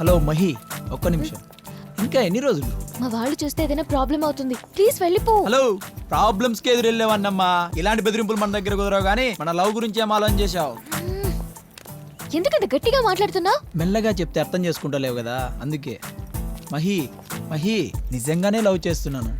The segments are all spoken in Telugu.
హలో మహి ఒక్క నిమిషం. ఇంకా ఎన్ని రోజులు? మా వాళ్ళు చూస్తే ఏదైనా ప్రాబ్లం అవుతుంది. ప్లీజ్ వెళ్ళిపో. హలో ప్రాబ్లమ్స్కి ఎదురెళ్ళేవన్నమ్మా. ఇలాంటి బెదిరింపులు మన దగ్గర కుదరవు కానీ మన లవ్ గురించి ఏం ఆలోచన చేశావు? ఎందుకంత గట్టిగా మాట్లాడుతున్నా? మెల్లగా చెప్తే అర్థం చేసుకుంటలేవు కదా అందుకే. మహి మహి నిజంగానే లవ్ చేస్తున్నాను.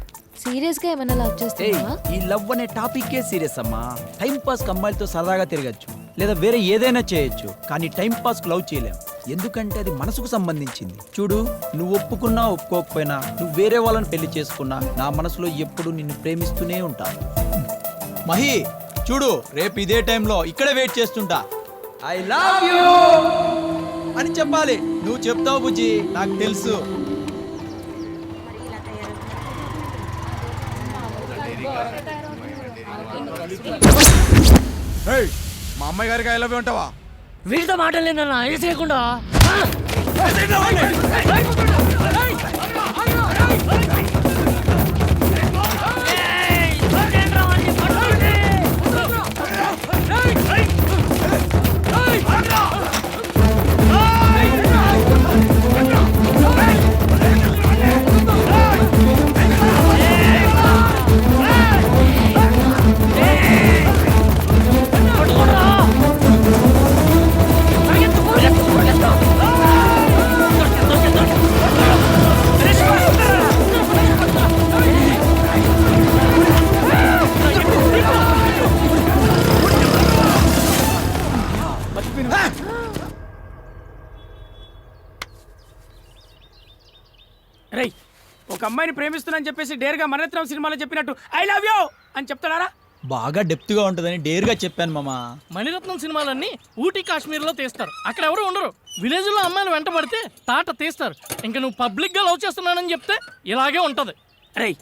సీరియస్గా ఏమైనా లవ్ ఏయ్, చేస్తున్నావా ఈ లవ్ అనే టాపిక్కే సీరియస్ అమ్మా. టైం పాస్ అమ్మాయిలతో సరదాగా తిరగచ్చు. లేదా వేరే ఏదైనా చేయొచ్చు. కానీ టైం పాస్ లవ్ చేయలేం. ఎందుకంటే అది మనసుకు సంబంధించింది. చూడు నువ్వు ఒప్పుకున్నా ఒప్పుకోకపోయినా నువ్వు వేరే వాళ్ళని పెళ్ళి చేసుకున్నా నా మనసులో ఎప్పుడు నిన్ను ప్రేమిస్తూనే ఉంటా. మహి చూడు రేపు ఇదే టైంలో ఇక్కడే వెయిట్ చేస్తుంటా. I love you! అని చెప్పాలి. నువ్వు చెప్తావు బుజ్జి నాకు తెలుసు. మా అమ్మాయి గారికి ఐ లవ్ యూ ఉంటావా వీడితో మాటలేదన్న వేసేయకుండా రేయ్ ఒక అమ్మాయిని ప్రేమిస్తున్నా చెప్పేసి డేర్గా మరణత్రం సినిమాలో చెప్పినట్టు ఐ లవ్ యూ అని చెప్తాడారా? బాగా డెప్త్గా ఉంటుందని డేర్గా చెప్పాను మామా. మణిరత్నం సినిమాలన్నీ ఊటీ కాశ్మీర్లో తీస్తారు. అక్కడ ఎవరు ఉండరు. విలేజ్లో అమ్మాయిలు వెంట పడితే తాట తీస్తారు. ఇంకా నువ్వు పబ్లిక్గా లవ్ చేస్తున్నానని చెప్తే ఇలాగే ఉంటది. రేయ్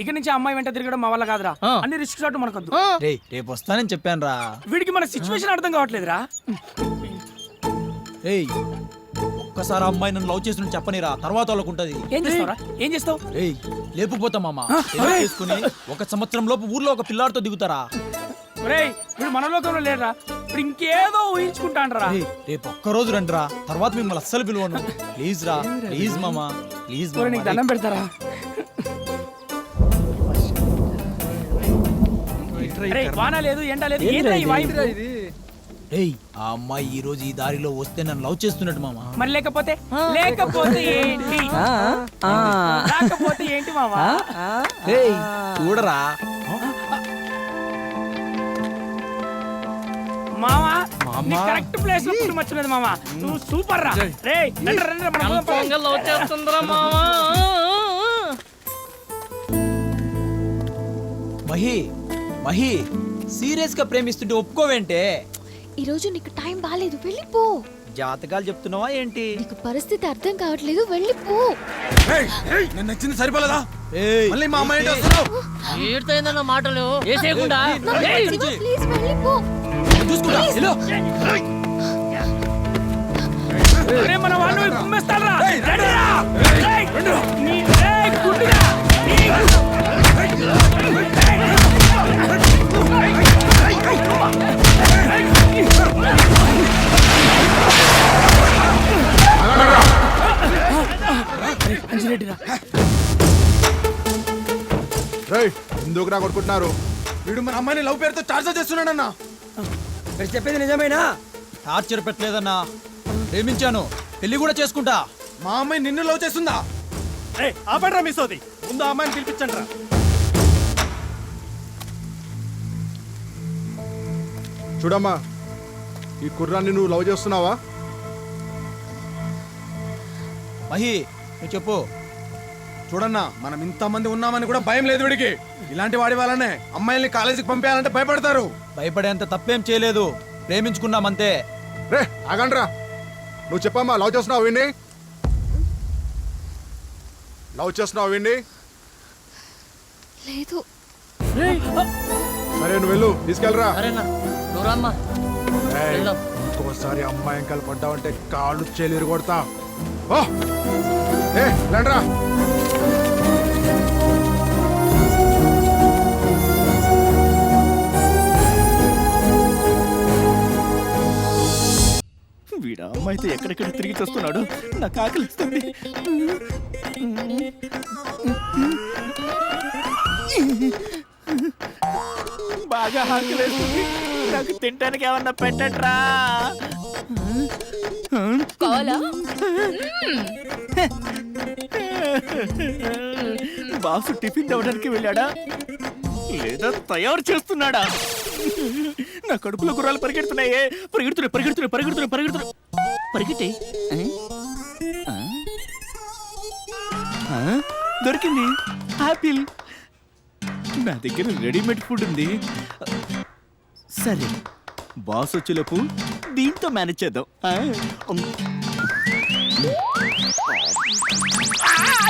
ఇక నుంచి అమ్మాయి వెంట తిరగడం మా వల్ల కాదురా. అన్ని రిస్క్ షాట్ మనకొద్దు. ఆ, రే రేపు వస్తానని చెప్పాను రా వీడికి మన సిచ్యువేషన్ అర్థం కావట్లేదురా. రేయ్ ఒక్కసారి అమ్మాయి నన్ను లవ్ చేసిన చెప్పనిరా. తర్వాత వాళ్ళకు ఉంటది. ఏం చేస్తావురా? ఏం చేస్తావు? రేయ్ లేపుపోతా మామ. చేసుకుని ఒక సంవత్సరం లోపు ఊర్లో ఒక పిల్లాడితో దిగుతారా? రేయ్ వీడు మన లోకంలో లేడురా. ఇప్పుడు ఇంకేదో ఊహించుకుంటాండ్రా. రేయ్, రేపు ఒక్క రోజు రండిరా. తర్వాత మిమ్మల్ని అస్సలు పిలువను. ప్లీజ్ రా ప్లీజ్ మామా ప్లీజ్ ఒరేయ్, నీకు దండం పెడతారా? వాన లేదు ఎండ లేదు. ఏంట్రా ఈ వాయిస్ రేయ్ ఆ అమ్మాయి ఈ రోజు ఈ దారిలో వస్తే నన్ను లవ్ చేస్తున్నట్టు మామ. మరి లేకపోతే? లేకపోతే ఏంటి? రాకపోతే ఏంటి మావా రేయ్ చూడరా. మావా కరెక్ట్ ప్లేస్లో పుట్టి మర్చిపోలేదు మావా నువ్వు సూపర్ రా. రే రండి రండి మన గా లవ్ చేస్తుందిరా మావా మహి మహి సీరియస్గా ప్రేమిస్తుంటే ఒప్పుకోవేంటే? ఈ రోజు నీకు టైం బాగాలేదు వెళ్ళిపో జాతకాలు చెప్తున్నావా ఏంటి నీకు పరిస్థితి అర్థం కావట్లేదు వెళ్ళిపో ఏయ్, ఏయ్, నేను నచ్చింది సరిపోలేదా ఏయ్, మళ్ళీ మా అమ్మాయి ఏంటి వస్తున్నావు మాటలు ఏ చేయకుండా ప్లీజ్ వెళ్ళిపో చూసుకుంటా వెళ్ళు. రే మన వాళ్ళు కుమ్మేస్తారా రండిరా రేయ్, నీ గుడ్డిగా. రేయ్ ఎందుకు రా కొట్టుకుంటున్నారు వీడు మన అమ్మాయిని లవ్ పేరుతో చార్జ్ చేస్తున్నాడన్నా. మీరు చెప్పేది నిజమేనా? టార్చర్ పెట్టలేదన్నా. ప్రేమించాను. పెళ్ళి కూడా చేసుకుంటా. మా అమ్మాయి నిన్ను లవ్ చేస్తుందా? ఆపడరా మిస్ అవుతుంది ముందు ఆ అమ్మాయిని పిలిపించండి రా చూడమ్మా ఈ కుర్రాన్ని నువ్వు లవ్ చేస్తున్నావా? మహి నువ్వు చెప్పు. చూడన్నా మనం ఇంతమంది ఉన్నామని కూడా భయం లేదు వీడికి. ఇలాంటి వాడి వల్లనే అమ్మాయిల్ని కాలేజీకి పంపేయాలంటే భయపడతారు. భయపడేంత తప్పేం చేయలేదు. ప్రేమించుకున్నాం అంతే. రే ఆగండ్రా. నువ్వు చెప్పమ్మా లవ్ చేస్తున్నావు విండి లవ్ చేస్తున్నావు విండి లేదు. సరే నువ్వు వెళ్ళు తీసుకెళ్ళరా. ఇంకోసారి అమ్మాయి పడ్డావంటే కాళ్ళు చేలు కొడతా ఓ! ఏ రండ్రా వీడా అమ్మాయితో ఎక్కడ అక్కడెక్కడ తిరిగి చూస్తున్నాడు? నాకు ఆకలిస్తుంది బాగా ఆకలిస్తుంది నాకు తినడానికి ఏమన్నా పెట్టట్రా కావాలా? బాసు టిఫిన్ తవ్వడానికి వెళ్ళాడా? లేదా తయారు చేస్తున్నాడా? నా కడుపులో గుర్రాలు పరిగెడుతున్నాయే. పరిగెడుతున్నాయి పరిగెడుతున్నాయి పరిగెడుతున్నాయి పరిగెడుతున్నాయి. పరిగెట్టే. దొరికింది. ఆపిల్. నా దగ్గర రెడీమేడ్ ఫుడ్ ఉంది. సరే బాస్ వచ్చేలోపు దీంతో మేనేజ్ చేద్దాం. ఆ?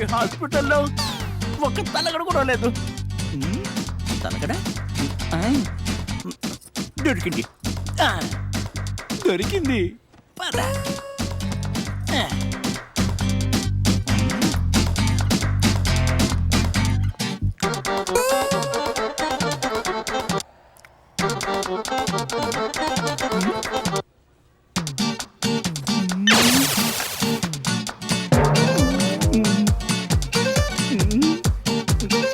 ఈ హాస్పిటల్లో ఒక తలగడ కూడా లేదు. ఉమ్, తలగడ? దొరికింది. దొరికింది. పద.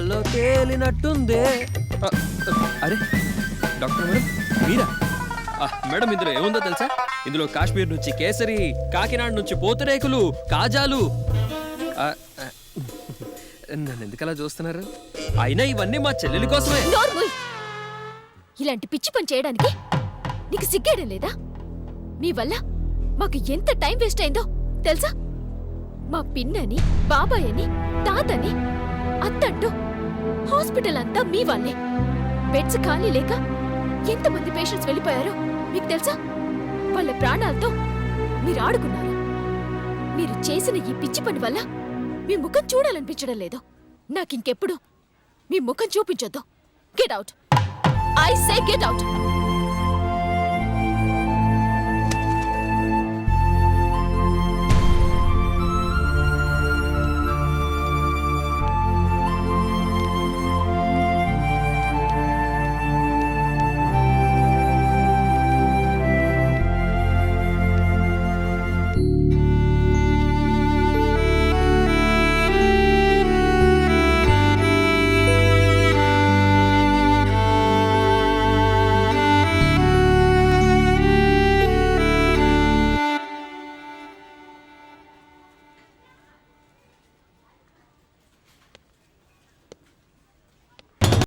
గాల్లో తేలినట్టుందే. అరే డాక్టర్ మేడం మీరా? మేడం ఇందులో ఏముందో తెలుసా? ఇందులో కాశ్మీర్ నుంచి కేసరి కాకినాడ నుంచి పూతరేకులు కాజాలు. నన్ను ఎందుకలా చూస్తున్నారు? అయినా ఇవన్నీ మా చెల్లెలి కోసమే. ఇలాంటి పిచ్చి పని చేయడానికి నీకు సిగ్గేయడం లేదా? మీ వల్ల మాకు ఎంత టైం వేస్ట్ అయిందో తెలుసా? మా పిన్నని బాబాయ్ అని తాతని అత్తంటూ హాస్పిటల్ అంతా మీ వాళ్ళే. బెడ్స్ ఖాళీ లేక ఎంతమంది పేషెంట్స్ వెళ్ళిపోయారో మీకు తెలుసా? వాళ్ళ ప్రాణాలతో మీరు ఆడుకున్నారు. మీరు చేసిన ఈ పిచ్చి పని వల్ల మీ ముఖం చూడాలనిపించడం లేదు. నాకింకెప్పుడు మీ ముఖం చూపించొద్దు. Get out I say get out